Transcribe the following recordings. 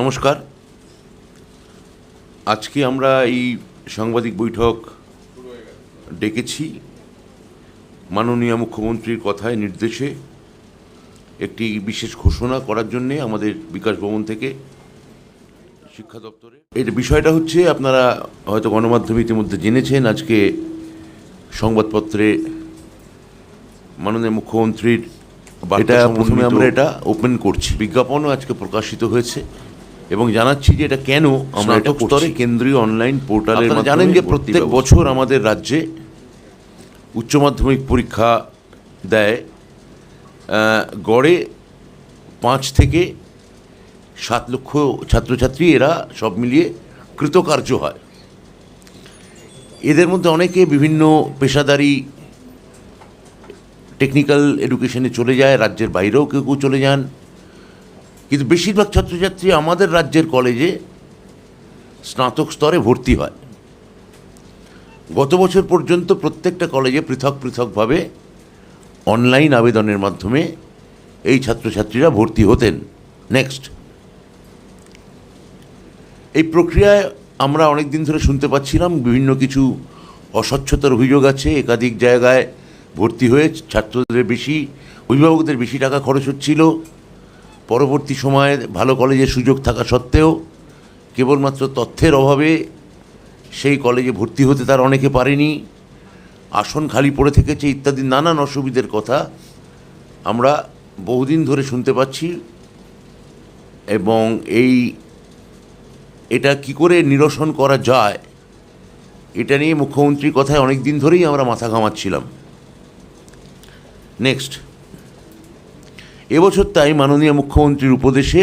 নমস্কার। আজকে আমরা এই সাংবাদিক বৈঠক ডেকেছি মাননীয় মুখ্যমন্ত্রীর কথায় নির্দেশে একটি বিশেষ ঘোষণা করার জন্যে আমাদের বিকাশ ভবন থেকে শিক্ষা দপ্তরে। এর বিষয়টা হচ্ছে আপনারা হয়তো গণমাধ্যমে ইতিমধ্যে জেনেছেন আজকে সংবাদপত্রে মাননীয় মুখ্যমন্ত্রীর এটা প্রথমে আমরা এটা ওপেন করছি। বিজ্ঞাপনও আজকে প্রকাশিত হয়েছে। এবং জানাচ্ছি যে এটা কেন আমরা এটা স্তরে কেন্দ্রীয় অনলাইন পোর্টালের জানেন যে প্রত্যেক বছর আমাদের রাজ্যে উচ্চ মাধ্যমিক পরীক্ষা দেয় গড়ে পাঁচ থেকে সাত লক্ষ ছাত্রছাত্রী এরা সব মিলিয়ে কৃতকার্য হয়। এদের মধ্যে অনেকে বিভিন্ন পেশাদারি টেকনিক্যাল এডুকেশনে চলে যায় রাজ্যের বাইরেও কেউ কেউ চলে যান। কিন্তু বেশিরভাগ ছাত্রছাত্রী আমাদের রাজ্যের কলেজে স্নাতক স্তরে ভর্তি হয়। গত বছর পর্যন্ত প্রত্যেকটা কলেজে পৃথক পৃথকভাবে অনলাইন আবেদনের মাধ্যমে এই ছাত্রছাত্রীরা ভর্তি হতেন। নেক্সট এই প্রক্রিয়ায় আমরা অনেক দিন ধরে শুনতে পাচ্ছিলাম, বিভিন্ন কিছু অস্বচ্ছতার অভিযোগ আছে, একাধিক জায়গায় ভর্তি হয়ে ছাত্রদের বেশি, অভিভাবকদের বেশি টাকা খরচ হচ্ছিল। পরবর্তী সময়ে ভালো কলেজের সুযোগ থাকা সত্ত্বেও কেবলমাত্র তথ্যের অভাবে সেই কলেজে ভর্তি হতে তার অনেকে পারেনি। আসন খালি পড়ে থেকেছে ইত্যাদি নানান অসুবিধের কথা আমরা বহুদিন ধরে শুনতে পাচ্ছি এবং এই এটা কি করে নিরসন করা যায়, এটা নিয়ে মুখ্যমন্ত্রীর কথায় অনেক দিন ধরেই আমরা মাথা ঘামাচ্ছিলাম। নেক্সট এবছর তাই মাননীয় মুখ্যমন্ত্রীর উপদেশে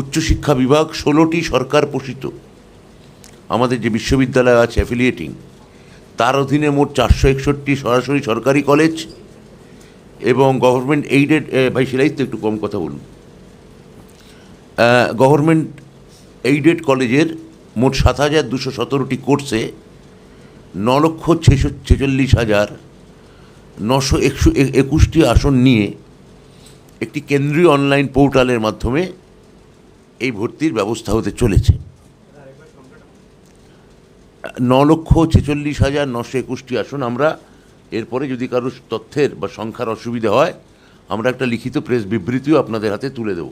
উচ্চশিক্ষা বিভাগ ষোলোটি সরকার পোষিত। আমাদের যে বিশ্ববিদ্যালয় আছে অ্যাফিলিয়েটিং তার অধীনে মোট চারশো একষট্টি সরাসরি সরকারি কলেজ এবং গভর্নমেন্ট এইডেড ভাই সেলাই তো একটু কম কথা বলুন। গভর্নমেন্ট এইডেড কলেজের মোট সাত হাজার দুশো সতেরোটি কোর্সে ন লক্ষ ছেচল্লিশ হাজার নশো একশো একুশটি আসন নিয়ে একটি কেন্দ্রীয় অনলাইন পোর্টালের মাধ্যমে এই ভর্তির ব্যবস্থা হতে চলেছে। ন লক্ষ ছেচল্লিশ হাজার নশো একুশটি আসন আমরা, এরপরে যদি কারও তথ্যের বা সংখ্যার অসুবিধা হয়, আমরা একটা লিখিত প্রেস বিবৃতিও আপনাদের হাতে তুলে দেব।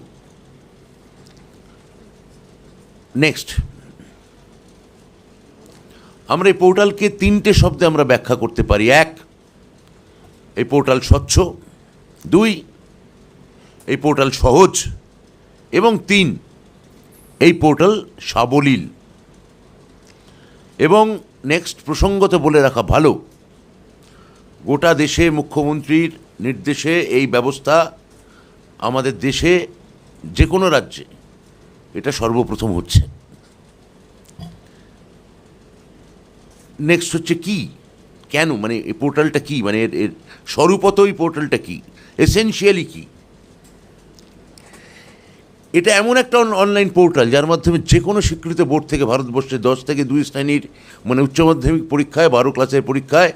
নেক্সট আমরা এই পোর্টালকে তিনটে শব্দে আমরা ব্যাখ্যা করতে পারি। এক, এই পোর্টাল স্বচ্ছ। দুই এই পোর্টাল সহজ এবং তিন, এই পোর্টাল সাবলীল। এবং নেক্সট প্রসঙ্গত বলে রাখা ভালো, গোটা দেশে মুখ্যমন্ত্রীর নির্দেশে এই ব্যবস্থা আমাদের দেশে যে কোনো রাজ্যে এটা সর্বপ্রথম হচ্ছে। নেক্সট হচ্ছে কি? কেন? মানে এই পোর্টালটা কি? মানে এর এর স্বরূপত এই পোর্টালটা কি? এসেনশিয়ালি কি? এটা এমন একটা অনলাইন পোর্টাল যার মাধ্যমে যে কোনো স্বীকৃত বোর্ড থেকে ভারতবর্ষে দশ থেকে দুই শ্রেণির মানে উচ্চ মাধ্যমিক পরীক্ষায়, বারো ক্লাসের পরীক্ষায়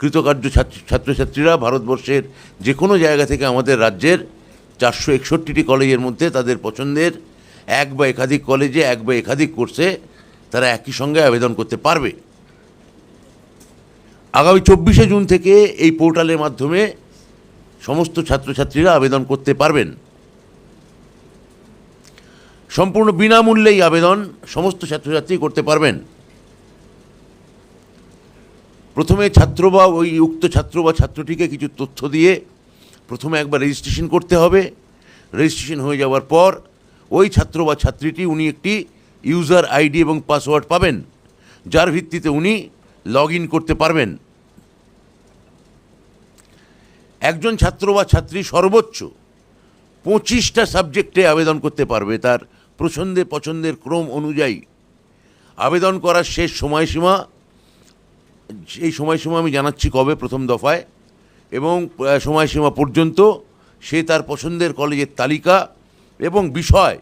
কৃতকার্য ছাত্র- ছাত্রছাত্রীরা ভারতবর্ষের যে কোনো জায়গা থেকে আমাদের রাজ্যের চারশো একষট্টিটি কলেজের মধ্যে তাদের পছন্দের এক বা একাধিক কলেজে, এক বা একাধিক কোর্সে তারা একই সঙ্গে আবেদন করতে পারবে। আগামী চব্বিশে জুন থেকে এই পোর্টালের মাধ্যমে সমস্ত ছাত্রছাত্রীরা আবেদন করতে পারবেন। সম্পূর্ণ বিনামূল্যেই আবেদন সমস্ত ছাত্রছাত্রী করতে পারবেন। প্রথমে ছাত্র বা ওই উক্ত ছাত্র বা ছাত্রটিকে কিছু তথ্য দিয়ে প্রথমে একবার রেজিস্ট্রেশন করতে হবে। রেজিস্ট্রেশন হয়ে যাওয়ার পর ওই ছাত্র বা ছাত্রীটি উনি একটি ইউজার আইডি এবং পাসওয়ার্ড পাবেন, যার ভিত্তিতে উনি লগ করতে পারবেন। একজন ছাত্র বা ছাত্রী সর্বোচ্চ পঁচিশটা সাবজেক্টে আবেদন করতে পারবে তার পছন্দের পছন্দের ক্রম অনুযায়ী আবেদন করার শেষ সময়সীমা এই সময়সীমা আমি জানাচ্ছি কবে প্রথম দফায় এবং সময়সীমা পর্যন্ত সে তার পছন্দের কলেজের তালিকা এবং বিষয়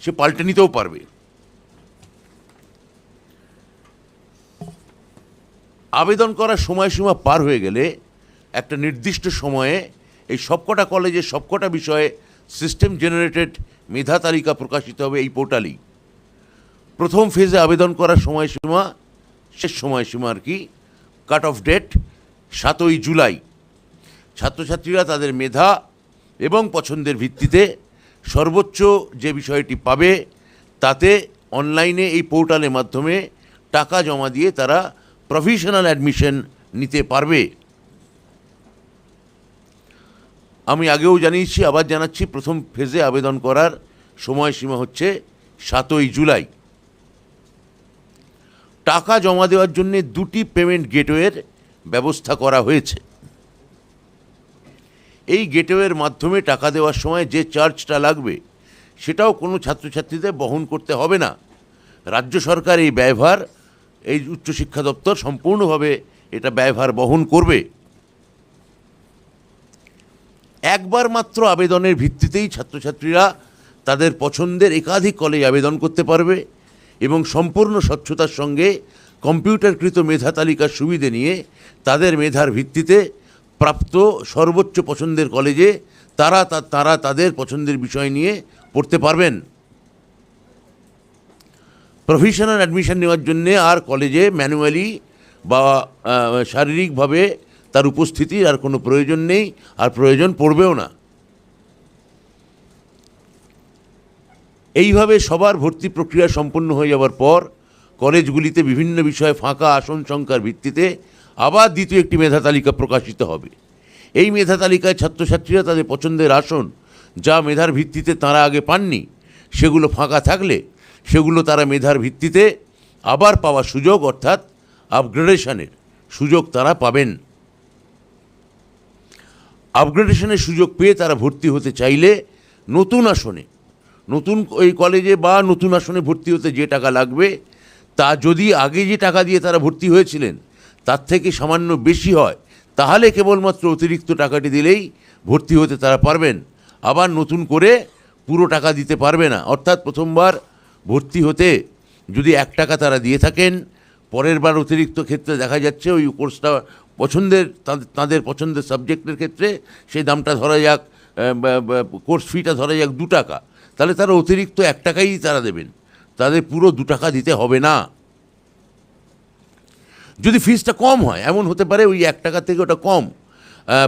সে পাল্টে নিতেও পারবে। আবেদন করার সময়সীমা পার হয়ে গেলে একটা নির্দিষ্ট সময়ে এই সবকটা কলেজের সবকটা বিষয়ে সিস্টেম জেনারেটেড মেধা তালিকা প্রকাশিত হবে এই পোর্টালেই। প্রথম ফেজে আবেদন করার সময়সীমা, শেষ সময়সীমা আর কি কাট অফ ডেট সাতই জুলাই। ছাত্রছাত্রীরা তাদের মেধা এবং পছন্দের ভিত্তিতে সর্বোচ্চ যে বিষয়টি পাবে তাতে অনলাইনে এই পোর্টালের মাধ্যমে টাকা জমা দিয়ে তারা প্রফেশনাল অ্যাডমিশন নিতে পারবে। আমি আগেও জানিয়েছি, আবার জানাচ্ছি, প্রথম ফেজে আবেদন করার সময়সীমা হচ্ছে সাতই জুলাই। টাকা জমা দেওয়ার জন্য দুটি পেমেন্ট গেটওয়ের ব্যবস্থা করা হয়েছে। এই গেটওয়ের মাধ্যমে টাকা দেওয়ার সময় যে চার্জটা লাগবে, সেটাও কোনো ছাত্রছাত্রীদের বহন করতে হবে না। রাজ্য সরকার এই ব্যয়ভার, এই উচ্চশিক্ষা দপ্তর সম্পূর্ণভাবে এটা ব্যয়ভার বহন করবে। একবার মাত্র আবেদনের ভিত্তিতেই ছাত্রছাত্রীরা তাদের পছন্দের একাধিক কলেজ আবেদন করতে পারবে এবং সম্পূর্ণ স্বচ্ছতার সঙ্গে কম্পিউটারকৃত মেধা তালিকার সুবিধে নিয়ে তাদের মেধার ভিত্তিতে প্রাপ্ত সর্বোচ্চ পছন্দের কলেজে তারা তারা তাদের পছন্দের বিষয় নিয়ে পড়তে পারবেন। প্রফেশনাল অ্যাডমিশন নেওয়ার জন্যে আর কলেজে ম্যানুয়ালি বা শারীরিকভাবে তার উপস্থিতির আর কোনো প্রয়োজন নেই, আর প্রয়োজন পড়বেও না। এইভাবে সবার ভর্তি প্রক্রিয়া সম্পন্ন হয়ে যাওয়ার পর, কলেজগুলিতে বিভিন্ন বিষয়ে ফাঁকা আসন সংখ্যার ভিত্তিতে আবার দ্বিতীয় একটি মেধা তালিকা প্রকাশিত হবে। এই মেধা তালিকায় ছাত্রছাত্রীরা তাদের পছন্দের আসন যা মেধার ভিত্তিতে তারা আগে পাননি, সেগুলো ফাঁকা থাকলে সেগুলো তারা মেধার ভিত্তিতে আবার পাওয়ার সুযোগ অর্থাৎ আপগ্রেডেশনের সুযোগ তারা পাবেন। আপগ্রেডেশনের সুযোগ পেয়ে তারা ভর্তি হতে চাইলে নতুন আসনে, নতুন ওই কলেজে বা নতুন আসনে ভর্তি হতে যে টাকা লাগবে, তা যদি আগে যে টাকা দিয়ে তারা ভর্তি হয়েছিলেন, তার থেকে সামান্য বেশি হয়, তাহলে কেবলমাত্র অতিরিক্ত টাকাটি দিলেই ভর্তি হতে তারা পারবেন। আবার নতুন করে পুরো টাকা দিতে পারবে না। অর্থাৎ প্রথমবার ভর্তি হতে যদি এক টাকা তারা দিয়ে থাকেন পরের বার অতিরিক্ত ক্ষেত্রে দেখা যাচ্ছে ওই কোর্সটা পছন্দের তাদের- পছন্দের সাবজেক্টের ক্ষেত্রে সেই দামটা ধরা যাক কোর্স ফিটা ধরা যাক দু টাকা। তাহলে তারা অতিরিক্ত এক টাকাই তারা দেবেন। তাদের পুরো দু টাকা দিতে হবে না। যদি ফিসটা কম হয়, এমন হতে পারে ওই এক টাকা থেকে ওটা কম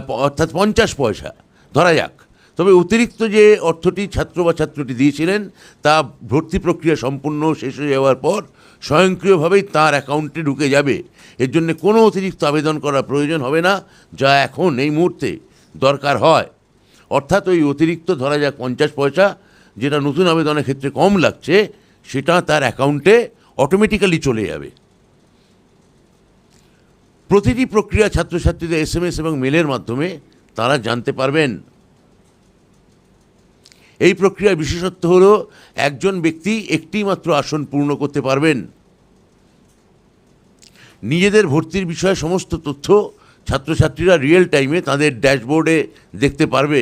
অর্থাৎ পঞ্চাশ পয়সা, ধরা যাক। তবে অতিরিক্ত যে অর্থটি ছাত্র বা ছাত্রটি দিয়েছিলেন, তা ভর্তি প্রক্রিয়া সম্পূর্ণ শেষ হয়ে যাওয়ার পর স্বয়ংক্রিয়ভাবেই তার অ্যাকাউন্টে ঢুকে যাবে। এর জন্য কোনো অতিরিক্ত আবেদন করার প্রয়োজন হবে না, যা এখন এই মুহূর্তে দরকার হয়। অর্থাৎ ওই অতিরিক্ত ধরা যাক পঞ্চাশ পয়সা, যেটা নতুন আবেদনের ক্ষেত্রে কম লাগছে, সেটা তার অ্যাকাউন্টে অটোমেটিক্যালি চলে যাবে। প্রতিটি প্রক্রিয়া ছাত্রছাত্রীদের এস এম এস এবং মেলের মাধ্যমে তারা জানতে পারবেন এই প্রক্রিয়ার বিশেষত্ব হল একজন ব্যক্তি একটি মাত্র আসন পূর্ণ করতে পারবেন। নিজেদের ভর্তির বিষয়ে সমস্ত তথ্য ছাত্রছাত্রীরা রিয়েল টাইমে তাদের ড্যাশবোর্ডে দেখতে পারবে।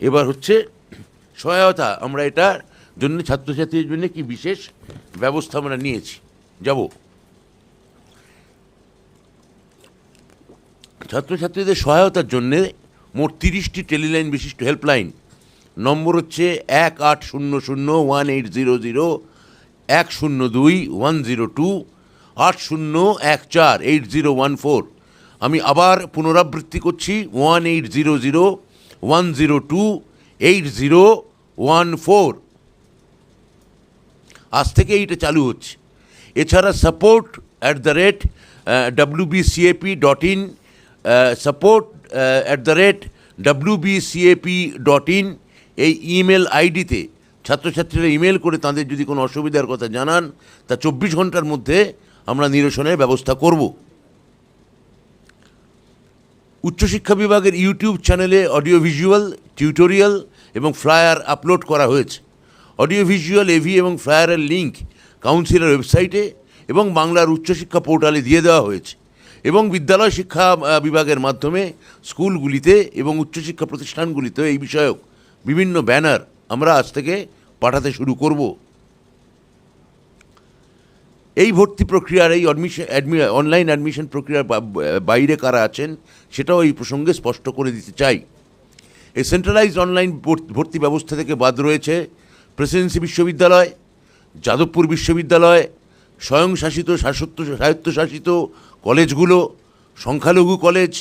এবার হচ্ছে সহায়তা, আমরা এটার জন্য ছাত্রছাত্রীদের জন্য কি বিশেষ ব্যবস্থা আমরা নিয়েছি? যাব। ছাত্রছাত্রীদের সহায়তার জন্যে মোট তিরিশটি টেলিলাইন বিশিষ্ট হেল্পলাইন। নম্বর হচ্ছে এক আট শূন্য শূন্য ওয়ান এইট জিরো জিরো, এক শূন্য দুই ওয়ান জিরো টু, আট শূন্য এক চার এইট জিরো ওয়ান ফোর। আমি আবার পুনরাবৃত্তি করছি one eight zero zero one zero two, eight zero one four. আজ থেকে এইটা চালু হচ্ছে। এছাড়া support at the rate WBCAP dot in support at the rate WBCAP dot in এই ইমেল আইডিতে ছাত্রছাত্রীরা ইমেল করে তাদের যদি কোনো অসুবিধার কথা জানান, তা চব্বিশ ঘণ্টার মধ্যে আমরা নিরসনের ব্যবস্থা করব। উচ্চশিক্ষা বিভাগের ইউটিউব চ্যানেলে অডিও ভিজুয়াল, টিউটোরিয়াল এবং ফ্লায়ার আপলোড করা হয়েছে। অডিও ভিজুয়াল এভি এবং ফ্লায়ারের লিঙ্ক কাউন্সিলের ওয়েবসাইটে এবং বাংলার উচ্চশিক্ষা পোর্টালে দিয়ে দেওয়া হয়েছে। এবং বিদ্যালয় শিক্ষা বিভাগের মাধ্যমে স্কুলগুলিতে এবং উচ্চশিক্ষা প্রতিষ্ঠানগুলিতে এই বিষয়ক বিভিন্ন ব্যানার আমরা আজ থেকে পাঠাতে শুরু করব। এই ভর্তি প্রক্রিয়ার এই অ্যাডমিশন অনলাইন অ্যাডমিশন প্রক্রিয়ার বাইরে কারা আছেন সেটাও এই প্রসঙ্গে স্পষ্ট করে দিতে চাই। এই সেন্ট্রালাইজড অনলাইন ভর্তি ব্যবস্থা থেকে বাদ রয়েছে প্রেসিডেন্সি বিশ্ববিদ্যালয়, যাদবপুর বিশ্ববিদ্যালয়, স্বয়ংশাসিত, শাসত্ব, স্বায়ত্তশাসিত কলেজগুলো, সংখ্যালঘু college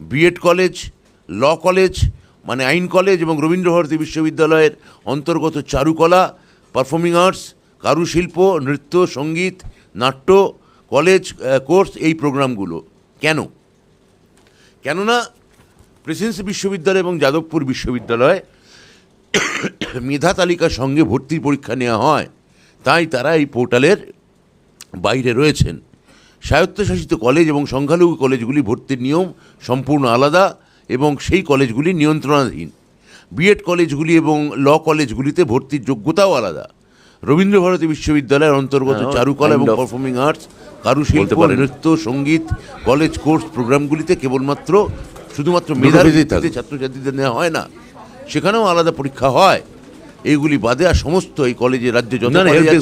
BEd college, law college মানে আইন কলেজ এবং রবীন্দ্রভারতী বিশ্ববিদ্যালয়ের অন্তর্গত চারুকলা, পারফর্মিং আর্টস, কারুশিল্প, নৃত্য, সংগীত, নাট্য, কলেজ কোর্স এই প্রোগ্রামগুলো। কেন? কেননা প্রেসিডেন্সি বিশ্ববিদ্যালয় এবং যাদবপুর বিশ্ববিদ্যালয় মেধা তালিকার সঙ্গে ভর্তির পরীক্ষা নেওয়া হয়, তাই তারা এই পোর্টালের বাইরে রয়েছেন। স্বায়ত্তশাসিত কলেজ এবং সংখ্যালঘু কলেজগুলি ভর্তির নিয়ম সম্পূর্ণ আলাদা এবং সেই কলেজগুলি নিয়ন্ত্রণাধীন। বিএড কলেজগুলি এবং ল কলেজগুলিতে ভর্তির যোগ্যতাও আলাদা। রবীন্দ্রভারতী বিশ্ববিদ্যালয়ের অন্তর্গত হ্যাঁ, চারুকলা এবং পারফর্মিং আর্টস কারুশিল্প নৃত্য সংগীত কলেজ কোর্স প্রোগ্রামগুলিতে কেবলমাত্র শুধুমাত্র মেধার ভিত্তিতে ছাত্রছাত্রীদের নেওয়া হয় না। সেখানেও আলাদা পরীক্ষা হয়। এইগুলি বাদে আর সমস্ত এই কলেজে রাজ্যে যত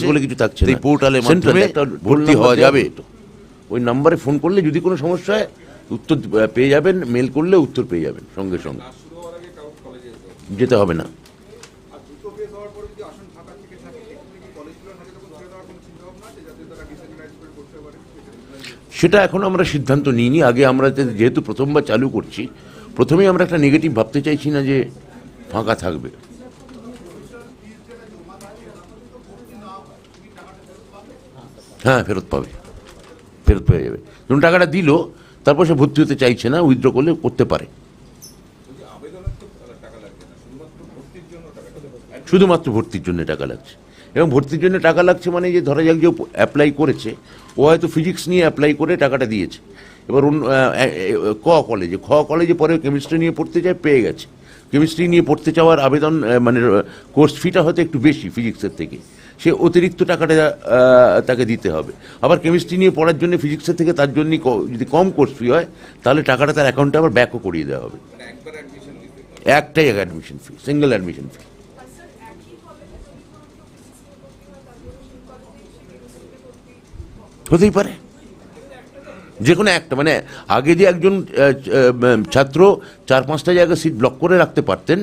বলে কিছু থাকছে। পোর্টালের Central মাধ্যমে ভর্তি হওয়া যাবে। ওই নাম্বারে ফোন করলে যদি কোনো সমস্যা হয়, উত্তর পেয়ে যাবেন, মেল করলে উত্তর পেয়ে যাবেন সঙ্গে সঙ্গে। যেতে হবে না। সেটা এখন আমরা সিদ্ধান্ত নিইনি। আগে আমরা যেহেতু প্রথমবার চালু করছি, প্রথমেই আমরা একটা নেগেটিভ ভাবতে চাইছি না যে ফাঁকা থাকবে। হ্যাঁ ফেরত পাবে। ফেরত পেয়ে যাবে। ধরুন টাকাটা দিল, তারপর সে ভর্তি হতে চাইছে না উইথড্র করলে করতে পারে। শুধুমাত্র ভর্তির জন্য টাকা লাগছে। এবং ভর্তির জন্য টাকা লাগছে মানে যে ধরা যাক যে অ্যাপ্লাই করেছে, ও হয়তো ফিজিক্স নিয়ে অ্যাপ্লাই করে টাকাটা দিয়েছে। এবার অন্য ক কলেজে খ কলেজে পরে কেমিস্ট্রি নিয়ে পড়তে চায় পেয়ে গেছে। কেমিস্ট্রি নিয়ে পড়তে চাওয়ার আবেদন মানে কোর্স ফিটা হয়তো একটু বেশি ফিজিক্সের থেকে। সে অতিরিক্ত টাকাটা তাকে দিতে হবে। আবার কেমিস্ট্রি নিয়ে পড়ার জন্য ফিজিক্সের থেকে তার জন্য যদি কম কোর্স ফি হয় তাহলে টাকাটা তার অ্যাকাউন্টে আবার ব্যাকও করিয়ে দেওয়া হবে। একটাই admission fee single admission fee হতেই পারে। যে কোনো একটা মানে আগে যে একজন ছাত্র চার পাঁচটা জায়গায় সিট ব্লক করে রাখতে পারতেন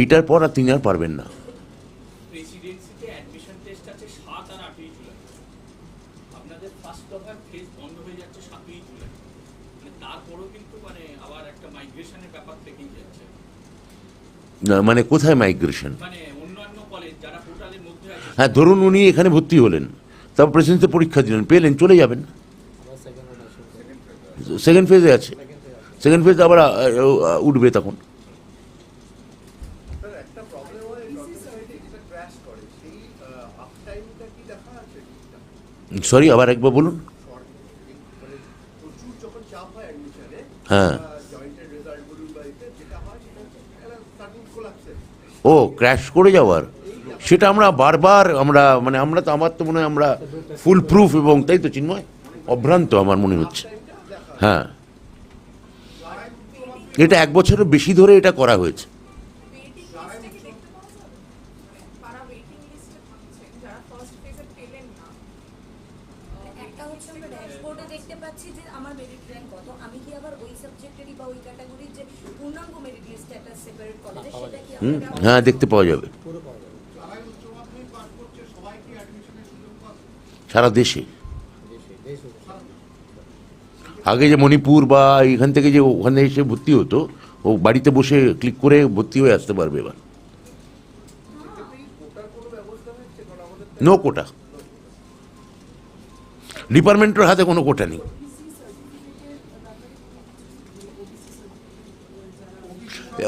এইটার পর আর তিনি আর পারবেন না প্রেসিডেন্সিতে অ্যাডমিশন টেস্ট আছে সাত আর আটই জুলাই আপনাদের ফার্স্ট দফার ফেজ বন্ধ হয়ে যাচ্ছে সাতই জুলাই মানে তারপরেও কিন্তু মানে আবার একটা মাইগ্রেশনের ব্যাপার থেকেই যাচ্ছে না, মানে কোথায় মাইগ্রেশন মানে অন্যান্য কলেজ যারা পোর্টালের মধ্যে আছে। হ্যাঁ ধরুন উনি এখানে ভর্তি হলেন তারপর প্রেসিডেন্সিতে পরীক্ষা দিলেন পেলেন চলে যাবেন। সেকেন্ড ফেজে আছে। সেকেন্ড ফেজ আবার উঠবে তখন। হয় সরি আবার একবার বলুন। মানে হয় অ্যাডমিশনে হ্যাঁ জয়েন্টের রেজাল্ট বলুন বা এতে যেটা হয় সেটা হচ্ছে একটা সার্টিন কোলাপসেস ও ক্র্যাশ করে যাওয়ার। সেটা আমরা বারবার, আমরা মানে আমরা তো, আমার তো মনে হয় আমরা ফুল প্রুফ এবং তাই তো চিন্ময়, অভ্রান্ত আমার মনে হচ্ছে। হ্যাঁ। এটা এক বছরের বেশি ধরে এটা করা হয়েছে ওয়েটিং লিস্টে কি দেখতে পাওয়া যাবে মানে কারা ওয়েটিং লিস্টে থাকছেন যারা ফার্স্ট ফেজে পেলেন না একটা হচ্ছে আমরা ড্যাশবোর্ডে দেখতে পাচ্ছি যে আমার মেরিট র্যাঙ্ক কত আমি কি আবার ওই সাবজেক্টেরই বা ওই ক্যাটাগরির যে পূর্ণাঙ্গ মেরিট লিস্ট একটা সেপারেট কলেজে সেটা কি হুম? হ্যাঁ দেখতে পাওয়া যাবে। সারা দেশে? আগে যে মণিপুর বা এখান থেকে যে ওখানে এসে ভর্তি হতো, ও বাড়িতে বসে ক্লিক করে ভর্তি হয়ে আসতে পারবে এবার। নো কোটা ডিপার্টমেন্টের হাতে কোনো কোটা নেই।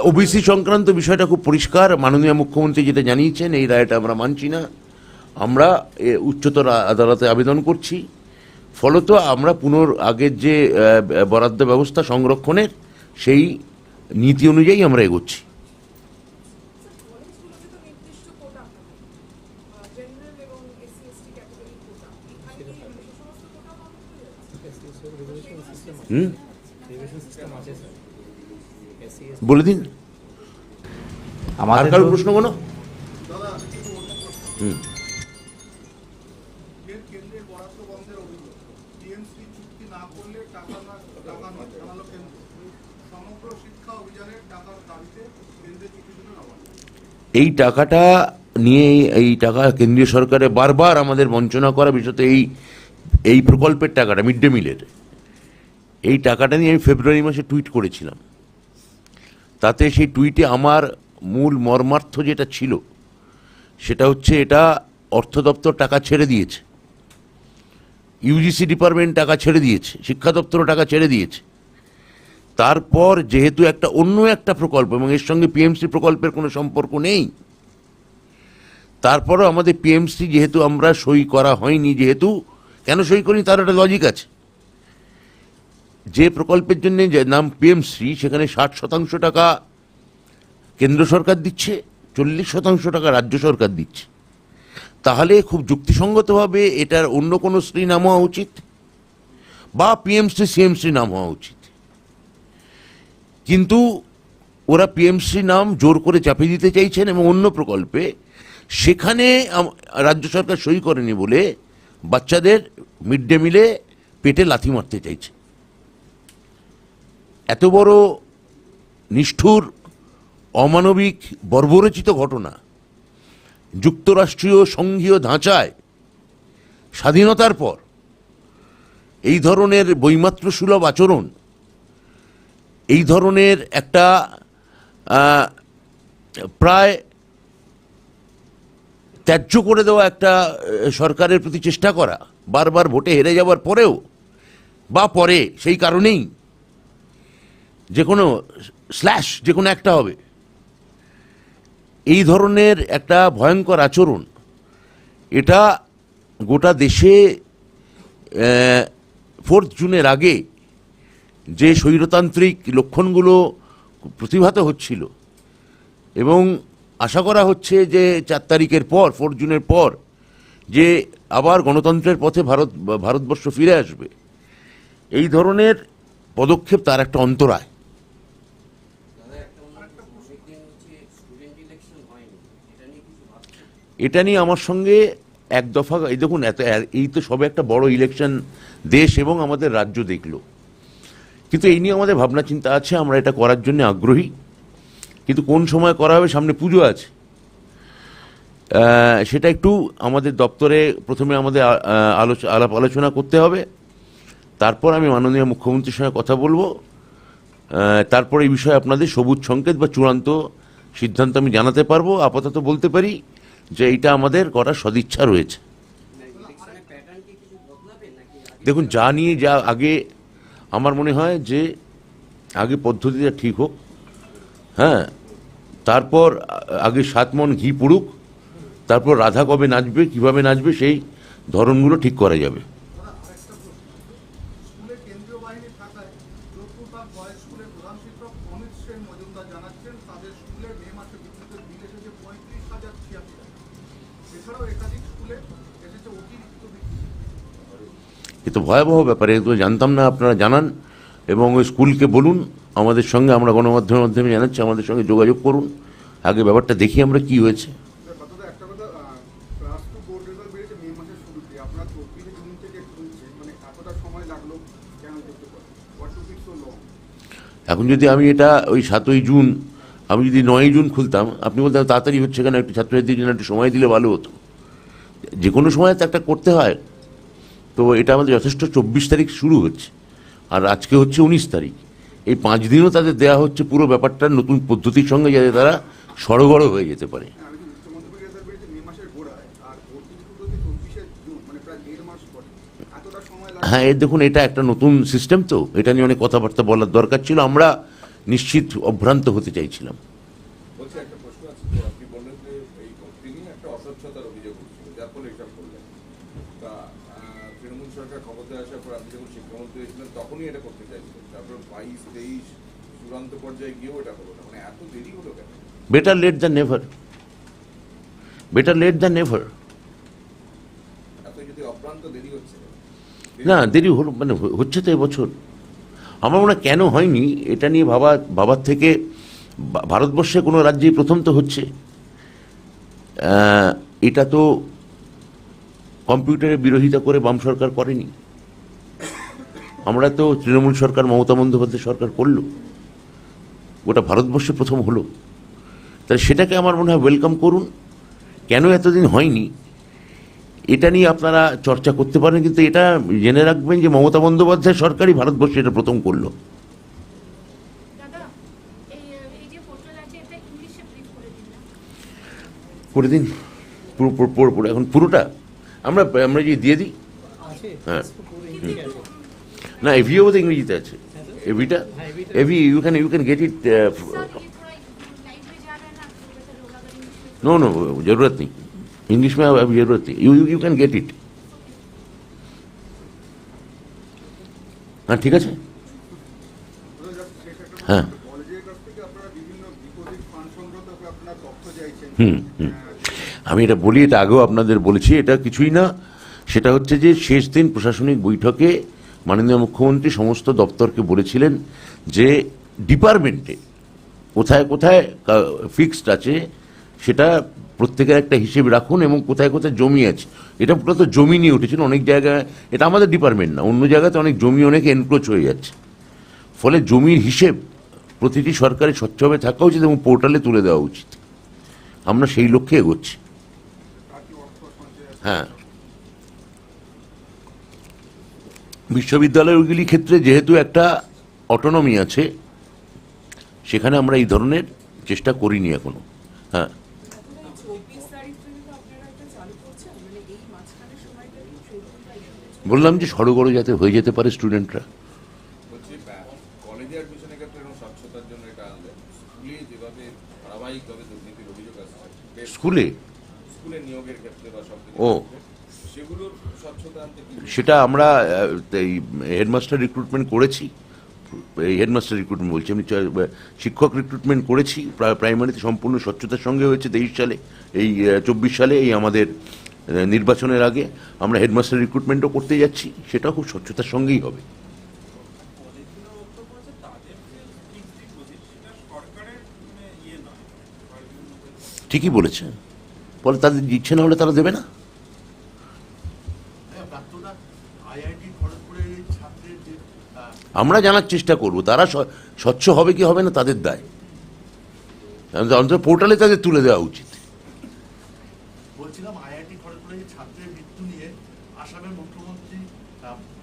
ওবিসি সংক্রান্ত বিষয়টা খুব পরিষ্কার। মাননীয় মুখ্যমন্ত্রী যেটা জানিয়েছেন, এই রায়টা আমরা মানছি না। আমরা উচ্চতর আদালতে আবেদন করছি। ফলত আমরা পুনর আগের যে বরাদ্দ ব্যবস্থা সংরক্ষণের, সেই নীতি অনুযায়ী আমরা এগোচ্ছি। কলেজগুলোতে তো নির্দিষ্ট কোটা থাকে জেনারেল এবং এসসি এসটি ক্যাটাগরি কোটা এখানে কি মানে সে সমস্ত কোটা পাওয়া যাবে হুম বলে দিন। আর আমাদের কারও প্রশ্ন কোনো? হুম। এই টাকাটা নিয়ে এই টাকা কেন্দ্রীয় সরকারে বারবার আমাদের বঞ্চনা করা বিশেষত এই এই প্রকল্পের টাকাটা মিড ডে মিলের। এই টাকাটা নিয়ে আমি ফেব্রুয়ারি মাসে টুইট করেছিলাম। তাতে সেই টুইটে আমার মূল মর্মার্থ যেটা ছিল, সেটা হচ্ছে এটা অর্থ দপ্তর টাকা ছেড়ে দিয়েছে। ইউজিসি ডিপার্টমেন্ট টাকা ছেড়ে দিয়েছে, শিক্ষা দপ্তরও টাকা ছেড়ে দিয়েছে। তারপর যেহেতু একটা অন্য একটা প্রকল্প, এবং এর সঙ্গে পিএমসি প্রকল্পের কোনো সম্পর্ক নেই, তারপরও আমাদের পিএমসি যেহেতু আমরা সই করা হয়নি, যেহেতু কেন সই করিনি তার একটা লজিক আছে। যে প্রকল্পের জন্য যে নাম পিএমসি সেখানে ষাট শতাংশ টাকা কেন্দ্র সরকার দিচ্ছে, চল্লিশ শতাংশ টাকা রাজ্য সরকার দিচ্ছে। তাহলে খুব যুক্তিসঙ্গতভাবে এটার অন্য কোনো শ্রী নাম হওয়া উচিত বা পিএমসি সিএমসি নাম হওয়া উচিত। কিন্তু ওরা পিএমসি নাম জোর করে চাপিয়ে দিতে চাইছেন এবং অন্য প্রকল্পে সেখানে রাজ্য সরকার সই করেনি বলে বাচ্চাদের মিড ডে মিলে পেটে লাথি মারতে চাইছে। এত বড় নিষ্ঠুর, অমানবিক, বর্বরচিত ঘটনা যুক্তরাষ্ট্রীয় সংঘীয় ধাঁচায় স্বাধীনতার পর এই ধরনের বৈমাত্র সুলভ আচরণ, এই ধরনের একটা প্রায় ত্যায্য করে দেওয়া একটা সরকারের প্রতি চেষ্টা করা, বারবার ভোটে হেরে যাওয়ার পরেও, বা পরে, সেই কারণেই যে কোনো স্ল্যাশ, যে কোনো একটা হবে। এই ধরনের একটা ভয়ঙ্কর আচরণ, এটা গোটা দেশে ফোর্থ জুনের আগে যে স্বৈরতান্ত্রিক লক্ষণগুলো প্রতিভাত হচ্ছিল এবং আশা করা হচ্ছে যে চার তারিখের পর ফোর জুনের পর, যে আবার গণতন্ত্রের পথে ভারত, ভারতবর্ষ ফিরে আসবে, এই ধরনের পদক্ষেপ তার একটা অন্তরায় দাদা একটা অন্য অনেকদিন হচ্ছে স্টুডেন্ট ইলেকশন হয়নি এটা নিয়ে কিছু ভাবছেন এটা নিয়ে আমার সঙ্গে এক দফা, এই দেখুন, এত, এই তো সবে একটা বড় ইলেকশন দেশ এবং আমাদের রাজ্য দেখল। কিন্তু এই নিয়ে আমাদের ভাবনা চিন্তা আছে, আমরা এটা করার জন্য আগ্রহী। কিন্তু কোন সময় করা হবে, সামনে পুজো আছে। সেটা একটু আমাদের দপ্তরে প্রথমে আমাদের আলাপ আলোচনা করতে হবে। তারপর আমি মাননীয় মুখ্যমন্ত্রীর সঙ্গে কথা বলব। তারপর এই বিষয়ে আপনাদের সবুজ সংকেত বা চূড়ান্ত সিদ্ধান্ত আমি জানাতে পারব, আপাতত বলতে পারি। যে এইটা আমাদের করার সদিচ্ছা রয়েছে। দেখুন, যা নিয়ে যা আগে আমার মনে হয় যে আগে পদ্ধতিটা ঠিক হোক হ্যাঁ তারপর আগে সাত মন ঘি পুড়ুক, তারপর রাধা কবে নাচবে, কীভাবে নাচবে, সেই ধরনগুলো ঠিক করা যাবে দাদা আরেকটা প্রশ্ন স্কুলে কেন্দ্রীয় বাহিনী থাকায় যোধপুর পার্ক বয়েজ স্কুলের প্রধান শিক্ষক অমিত সেন মজুমদার জানাচ্ছেন তাদের স্কুলে মে মাসে বিদ্যুতের বিল এসেছে পঁয়ত্রিশ হাজার ছিয়াশি টাকা এছাড়াও একাধিক স্কুলে এসেছে অতিরিক্ত বিদ্যুৎ এ তো ভয়াবহ ব্যাপার এগুলো জানতাম না, আপনারা জানান এবং ওই স্কুলকে বলুন, আমাদের সঙ্গে আমরা গণমাধ্যমের মাধ্যমে জানাচ্ছি, আমাদের সঙ্গে যোগাযোগ করুন। আগে ব্যাপারটা দেখি আমরা কি হয়েছে। এখন যদি আমি এটা ওই সাতই জুন, আমি যদি নয়ই জুন খুলতাম, আপনি বলতেন তাড়াতাড়ি হচ্ছে কেন, একটু ছাত্রছাত্রীদের জন্য একটু সময় দিলে ভালো হতো। যে কোনো সময় তো একটা করতে হয়। তো এটা আমাদের যথেষ্ট চব্বিশ তারিখ শুরু হচ্ছে। আর আজকে হচ্ছে উনিশ তারিখ। এই পাঁচ দিনও তাদের দেওয়া হচ্ছে পুরো ব্যাপারটা নতুন পদ্ধতির সঙ্গে যাতে তারা সড়গড় হয়ে যেতে পারে। হ্যাঁ, এর দেখুন এটা একটা নতুন সিস্টেম তো। এটা নিয়ে অনেক কথাবার্তা বলার দরকার ছিল। আমরা নিশ্চিত অভ্রান্ত হতে চাইছিলাম। হয়েছিলেন তখনই এটা করতে চাইছিলেন তারপর বাইশ তেইশ চূড়ান্ত পর্যায়ে গিয়েও এটা হলো না। মানে এত দেরি হলো কেন? Better late than never better late than never এত যদি অপ্রান্ত দেরি হচ্ছে না দেরি হলো মানে হচ্ছে তো এবছর। আমার মনে হয় কেন হয়নি এটা নিয়ে ভাবা ভাবার থেকে ভারতবর্ষে কোনো রাজ্যেই প্রথম তো হচ্ছে। এটা তো কম্পিউটারের বিরোধিতা করে বাম সরকার করেনি। আমরা তো তৃণমূল সরকার মমতা বন্দ্যোপাধ্যায় সরকার করল। গোটা ভারতবর্ষে প্রথম হলো। তাহলে সেটাকে আমার মনে হয় ওয়েলকাম করুন। কেন এতদিন হয়নি? এটা নিয়ে আপনারা চর্চা করতে পারেন কিন্তু এটা জেনে রাখবেন যে মমতা বন্দ্যোপাধ্যায় সরকারই ভারতবর্ষে এটা প্রথম করল। দাদা এই এই যে পোর্টাল আছে এটা ইংলিশে ব্রিফ করে দিন না। করে দিন। পুরো পুরো পুরো পুরো এখন পুরোটা আমরা আমরা যে দিয়ে দিই। হ্যাঁ। না এভিও বোধহয় ইংরেজিতে আছে এভিটা AV you can you can get it sir ये थोड़ा लाइट में जा रहा है ना तो वैसे लोग अगर इंग्लिश में नो नो जरूरत नहीं इंग्लिश में अब जरूरत नहीं you you can get it হ্যাঁ ঠিক আছে হ্যাঁ কলেজের কাছ থেকে আপনারা বিভিন্ন ডিপোজিট ফান্ড সংক্রান্ত আপনারা তথ্য চাইছেন হুম হুম আমি এটা বলি এটা আগেও আপনাদের বলেছি এটা কিছুই না সেটা হচ্ছে যে শেষ দিন প্রশাসনিক বৈঠকে মাননীয় মুখ্যমন্ত্রী সমস্ত দপ্তরকে বলেছিলেন যে ডিপার্টমেন্টে কোথায় কোথায় ফিক্সড আছে, সেটা প্রত্যেকের একটা হিসেব রাখুন এবং কোথায় কোথায় জমি আছে। এটা পুরো জমি নিয়ে উঠেছিল, অনেক জায়গায়, এটা আমাদের ডিপার্টমেন্ট না, অন্য জায়গাতে অনেক জমি অনেক এনক্রোচ হয়ে যাচ্ছে। ফলে জমির হিসেব প্রতিটি সরকারের স্বচ্ছভাবে থাকা উচিত এবং পোর্টালে তুলে দেওয়া উচিত। আমরা সেই লক্ষ্যে এগোচ্ছি। হ্যাঁ। বিশ্ববিদ্যালয়গুলি ক্ষেত্রে যেহেতু একটা অটোনমি আছে সেখানে আমরা এই ধরনের চেষ্টা করিনি এখনও। হ্যাঁ। বললাম যে সড়গড় যাতে হয়ে যেতে পারে স্টুডেন্টরা। স্কুলে যেভাবে সেটা আমরা এই হেডমাস্টার রিক্রুটমেন্ট করেছি। হেডমাস্টার রিক্রুটমেন্ট বলছি আমি শিক্ষক রিক্রুটমেন্ট করেছি, প্রা- প্রাইমারিতে সম্পূর্ণ স্বচ্ছতার সঙ্গে হয়েছে তেইশ সালে। এই চব্বিশ সালে এই আমাদের নির্বাচনের আগে আমরা হেডমাস্টার রিক্রুটমেন্টও করতে যাচ্ছি, সেটাও খুব স্বচ্ছতার সঙ্গেই হবে। ঠিকই বলেছে। বলে তাদের ইচ্ছে না হলে তারা দেবে না। আমরা জানার চেষ্টা করব। তারা স্বচ্ছ হবে কি হবে না তাদের দায়। অন্তত পোর্টালে তাদের তুলে দেওয়া উচিত। বলছিলাম আইআইটি ছাত্রের মৃত্যু নিয়ে আসামের মুখ্যমন্ত্রী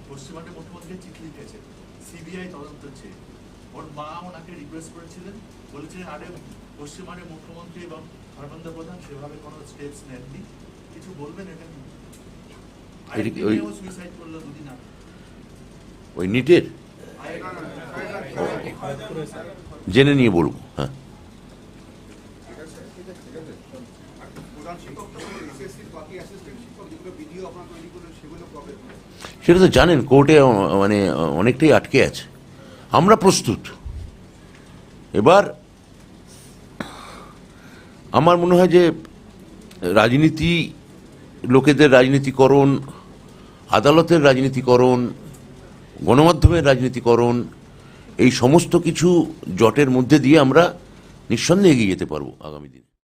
পশ্চিমবঙ্গের মুখ্যমন্ত্রীকে চিঠি লিখেছে। সিবিআই তদন্ত চেয়ে। ওর মা ওনাকে রিকোয়েস্ট করেছিলেন। বলেছিলেন আরে পশ্চিমবঙ্গের মুখ্যমন্ত্রী এবং ধর্মেন্দ্র প্রধান সেভাবে কোনো স্টেপস নেননি। কিছু বলবেন এটা সুইসাইড করল দুদিন আগে। ওই নিটের? জেনে নিয়ে বলব হ্যাঁ। সেটা তো জানেন, কোর্টে মানে অনেকটাই আটকে আছে। আমরা প্রস্তুত। এবার, আমার মনে হয় যে, রাজনীতি, লোকেদের রাজনীতিকরণ, আদালতের রাজনীতিকরণ গণমাধ্যমের রাজনীতিকরণ, এই সমস্ত কিছু জটের মধ্যে দিয়ে আমরা নিঃসন্দেহে এগিয়ে যেতে পারব আগামী দিনে।